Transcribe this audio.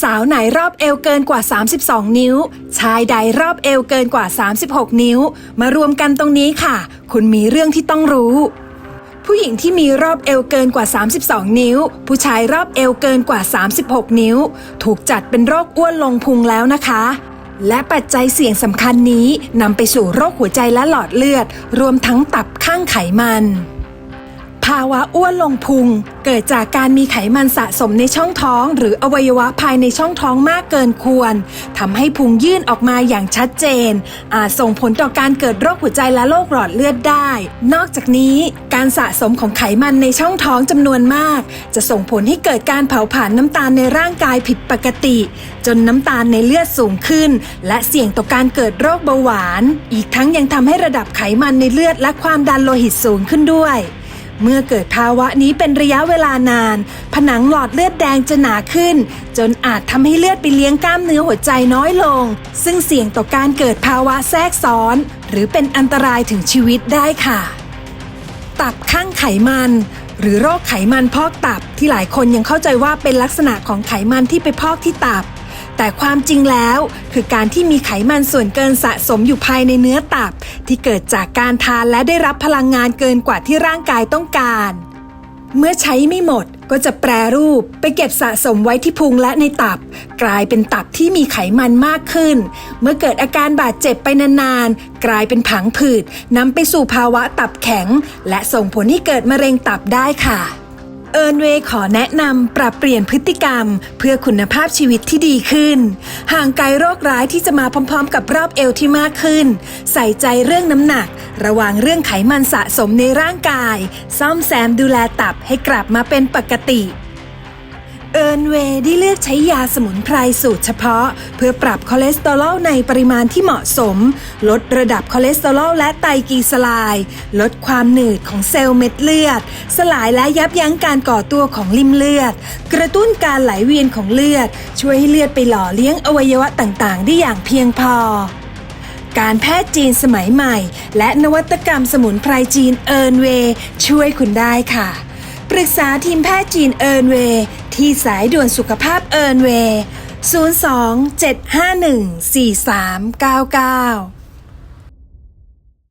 สาวไหนรอบเอวเกินกว่า 32 นิ้ว ชายใดรอบเอวเกินกว่า 36 นิ้ว มารวมกันตรงนี้ค่ะ คุณมีเรื่องที่ต้องรู้ ผู้หญิงที่มีรอบเอวเกินกว่า 32 นิ้ว ผู้ชายรอบเอวเกินกว่า 36 นิ้ว ถูกจัดเป็นโรคอ้วนลงพุงแล้วนะคะและปัจจัยเสี่ยงสำคัญนี้นำไปสู่โรคหัวใจและหลอดเลือด รวมทั้งตับข้างไขมัน ภาวะอ้วนลงพุง เกิดจากการมีไขมันสะสมในช่องท้อง หรืออวัยวะภายในช่องท้องมากเกินควรทำให้พุงยื่นออกมาอย่างชัดเจน อาจส่งผลต่อการเกิดโรคหัวใจและโรคหลอดเลือดได้ นอกจากนี้ การสะสมของไขมันในช่องท้องจำนวนมาก จะส่งผลให้เกิดการเผาผลาญน้ำตาลในร่างกายผิดปกติ จนน้ำตาลในเลือดสูงขึ้น และเสี่ยงต่อการเกิดโรคเบาหวาน อีกทั้งยังทำให้ระดับไขมันในเลือดและความดันโลหิตสูงขึ้นด้วย เมื่อเกิดภาวะนี้เป็นระยะเวลานาน ผนังหลอดเลือดแดงจะหนาขึ้น จนอาจทำให้เลือดไปเลี้ยงกล้ามเนื้อหัวใจน้อยลง ซึ่งเสี่ยงต่อการเกิดภาวะแทรกซ้อน หรือเป็นอันตรายถึงชีวิตได้ค่ะ ตับข้างไขมัน หรือโรคไขมันพอกตับที่หลายคนยังเข้าใจว่าเป็นลักษณะของไขมันที่ไปพอกที่ตับ แต่ความจริงแล้วคือการที่มีไขมันส่วนเกินสะสมอยู่ภายในเนื้อตับ ที่เกิดจากการทานและได้รับพลังงานเกินกว่าที่ร่างกายต้องการ เมื่อใช้ไม่หมดก็จะแปรรูปไปเก็บสะสมไว้ที่พุงและในตับ กลายเป็นตับที่มีไขมันมากขึ้น เมื่อเกิดอาการบาดเจ็บไปนานๆ กลายเป็นผังผืดนำไปสู่ภาวะตับแข็ง และส่งผลให้เกิดมะเร็งตับได้ค่ะ เอิร์นเวย์ขอแนะนำปรับเปลี่ยนพฤติกรรม เพื่อคุณภาพชีวิตที่ดีขึ้น ห่างไกลโรคร้ายที่จะมาพร้อมๆ กับรอบเอวที่มากขึ้น ใส่ใจเรื่องน้ำหนัก ระวังเรื่องไขมันสะสมในร่างกาย ซ่อมแซมดูแลตับให้กลับมาเป็นปกติ เอิร์นเวย์ได้เลือกใช้ยาสมุนไพรสูตรเฉพาะ เพื่อปรับคอเลสเตอรอลในปริมาณที่เหมาะสม ลดระดับคอเลสเตอรอลและไตรกลีเซอไรด์ลดความหนืดของเซลล์เม็ดเลือด สลายและยับยั้งการก่อตัวของลิ่มเลือด กระตุ้นการไหลเวียนของเลือด ช่วยให้เลือดไปหล่อเลี้ยงอวัยวะต่างๆ ได้อย่างเพียงพอการแพทย์จีนสมัยใหม่ และนวัตกรรมสมุนไพรจีนเอิร์นเวย์ช่วยคุณได้ค่ะ ปรึกษาทีมแพทย์จีนเอิร์นเวย์ ที่สายด่วนสุขภาพเอิร์นเวย์ 02 751 4399